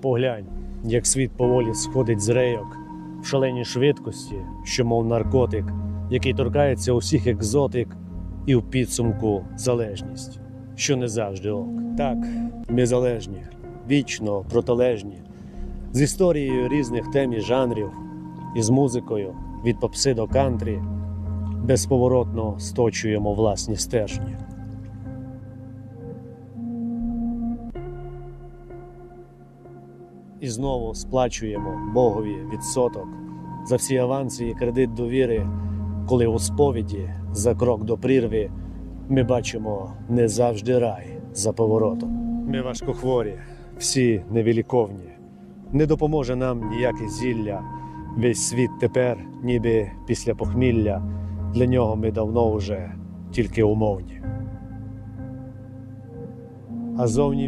Поглянь, як світ поволі сходить з рейок в шаленій швидкості, що мов наркотик, який торкається усіх екзотик, і в підсумку залежність, що не завжди ок. Так, ми залежні, вічно протилежні, з історією різних тем і жанрів, і з музикою від попси до кантрі, безповоротно сточуємо власні стержні. І знову сплачуємо Богові відсоток за всі аванси і кредит довіри, коли у сповіді за крок до прірви ми бачимо не завжди рай за поворотом. Ми важкохворі, всі невіліковні. Не допоможе нам ніяке зілля. Весь світ тепер, ніби після похмілля, для нього ми давно вже тільки умовні. А зовні